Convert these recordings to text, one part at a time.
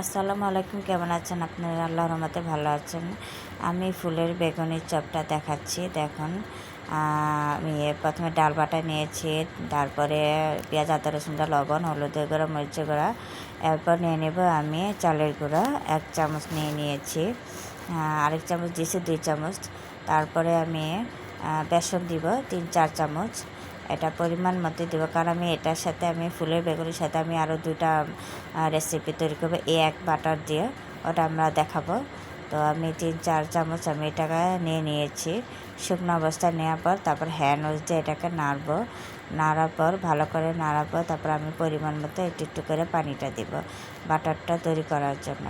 আসসালামু আলাইকুম, কেমন আছেন আপনারা? আল্লাহ রহমতে ভালো আছেন। আমি ফুলের বেগুনির চপটা দেখাচ্ছি, দেখুন। আমি প্রথমে ডাল বাটা নিয়েছি, তারপরে পেঁয়াজ, আদা রসুনটা লবণ হলুদের গুঁড়া মরিচের গুঁড়া। এরপর নিয়ে নেব আমি চালের গুঁড়া, এক চামচ নিয়ে নিয়েছি। আরেক চামচ দিয়েছি, দুই চামচ। তারপরে আমি বেসন দিব, তিন, চার চামচ। এটা পরিমাণ মতো দেবো। কারণ আমি এটার সাথে আমি ফুলের বেগুনের সাথে আমি আরও দুটা রেসিপি তৈরি করব। এ এক বাটার দিয়ে ওটা আমরা দেখাবো। তো আমি তিন, চার চামচ আমি এটাকে নিয়ে নিয়েছি। শুকনো অবস্থায় নেওয়ার পর তারপর হ্যান্ড ওয়াশ দিয়ে এটাকে নাড়বো। নাড়ার পর ভালো করে নাড়ার পর তারপর আমি পরিমাণ মতো একটু একটু করে পানিটা দিব বাটারটা তৈরি করার জন্য।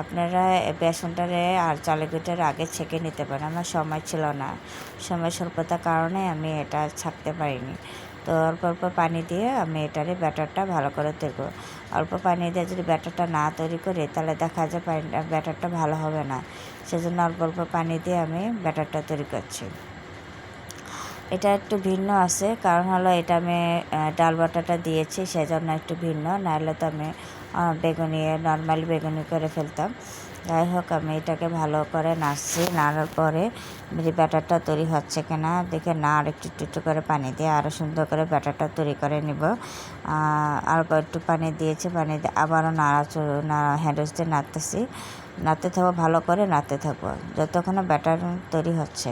আপনারা বেসনটারে আর চালের আগে ছেঁকে নিতে পারেন, আমার সময় ছিল না। সময় স্বল্পতার কারণে আমি এটা ছাকতে পারিনি। তো অল্প অল্প পানি দিয়ে আমি এটারে ব্যাটারটা ভালো করে দেবো অল্প পানি দিয়ে যদি ব্যাটারটা না তৈরি করি, তাহলে দেখা যায় ব্যাটারটা ভালো হবে না। সেজন্য অল্প অল্প পানি দিয়ে আমি ব্যাটারটা তৈরি করছি। এটা একটু ভিন্ন আছে। কারণ হলো এটা আমি ডাল বাটাটা দিয়েছি, সেজন্য একটু ভিন্ন। নাহলে তো আমি বেগুনি, নর্মাল বেগুনি করে ফেলতাম। যাই হোক, আমি এটাকে ভালো করে নাড়ছি। নাড়ার পরে ব্যাটারটা তৈরি হচ্ছে কিনা, দেখে না, আর একটু একটু একটু করে পানি দিয়ে আরও সুন্দর করে ব্যাটারটা তৈরি করে নিব। আর একটু পানি দিয়েছি, পানি দিয়ে আবারও নাড়া নাড়া হ্যান্ডউইচ দিয়ে নাড়তেছি। নাড়তে থাকব, ভালো করে নাড়তে থাকব। যতক্ষণ ব্যাটার তৈরি হচ্ছে।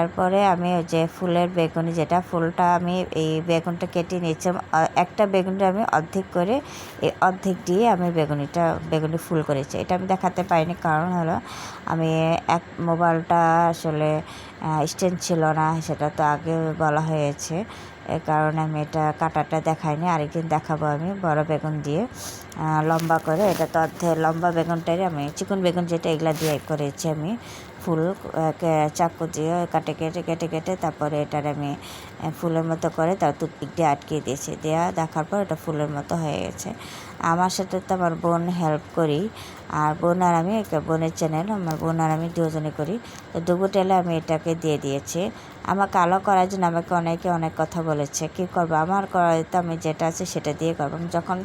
এরপরে আমি ওই যে ফুলের বেগুনি যেটা, ফুলটা আমি এই বেগুনটা কেটে নিয়েছিলাম। একটা বেগুনটা আমি অর্ধেক করে এই অর্ধেক দিয়ে আমি বেগুনিটা, বেগুনি ফুল করেছি। এটা আমি দেখাতে পারিনি কারণ হলো আমি এক মোবাইলটা আসলে স্ট্যান্ড ছিল না, সেটা তো আগে বলা হয়েছে। এ কারণে আমি এটা কাটাটা দেখাইনি, আরেকদিন দেখাবো আমি বড় বেগুন দিয়ে। লম্বা করে, এটা তো অর্ধেক লম্বা বেগুনটাই আমি, চিকন বেগুন যেটা, এগুলা দিয়ে করেছি আমি। ফুল চাকু দিয়ে কাটে, কেটে কেটে কেটে তারপরে এটার আমি ফুলের মতো করে তার টুথপিক দিয়ে আটকে দিয়েছি। দেওয়া দেখার পর এটা ফুলের মতো হয়ে গেছে। আমার সাথে তো আমার বোন হেল্প করি, আর বোন আর আমি একটা বোনের চ্যানেল আমার বোন আর আমি দুজনে করি। তো দুবু টেলে আমি এটাকে দিয়ে দিয়েছি। আমার কালো করার জন্য আমাকে অনেকে অনেক কথা বলেছে, কী করব? আমার করাতে আমি যেটা আছে সেটা দিয়ে করব। যখন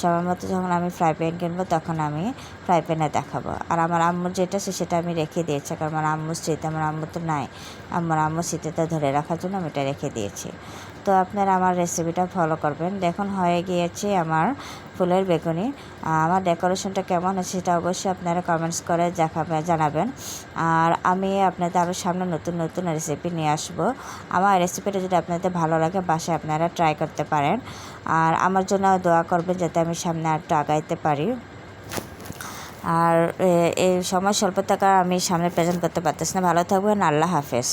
সময় মতো যখন আমি ফ্রাই প্যান কিনবো তখন আমি ফ্রাই প্যানে দেখাবো। আর আমার আম্মুর যেটা আছে সেটা আমি রেখে দিয়েছি। কারণ আমার আম্মুর স্মৃতি, আমার আম্মু তো নাই। আমার আম্মুর স্মৃতিটা ধরে রাখার জন্য আমি এটা রেখে দিয়েছি। তো আপনারা আমার রেসিপিটা ফলো করবেন। দেখুন, হয়ে গিয়েছে আমার ফুলের বেগুনি। আমার ডেকোরেশনটা কেমন আছে সেটা অবশ্যই আপনারা কমেন্টস করে দেখাবেন জানাবেন। আর আমি আপনাদের আরও সামনে নতুন নতুন রেসিপি নিয়ে আসব। আমার রেসিপিটা যদি আপনাদের ভালো লাগে, বাসায় আপনারা ট্রাই করতে পারেন। আর আমার জন্য দোয়া করবেন, যাতে আমি সামনে আর একটু আগাইতে পারি। আর এই সময় স্বল্প কারণে আমি সামনে প্রেজেন্ট করতে পারতেছি না। ভালো থাকবেন, আল্লাহ হাফেজ।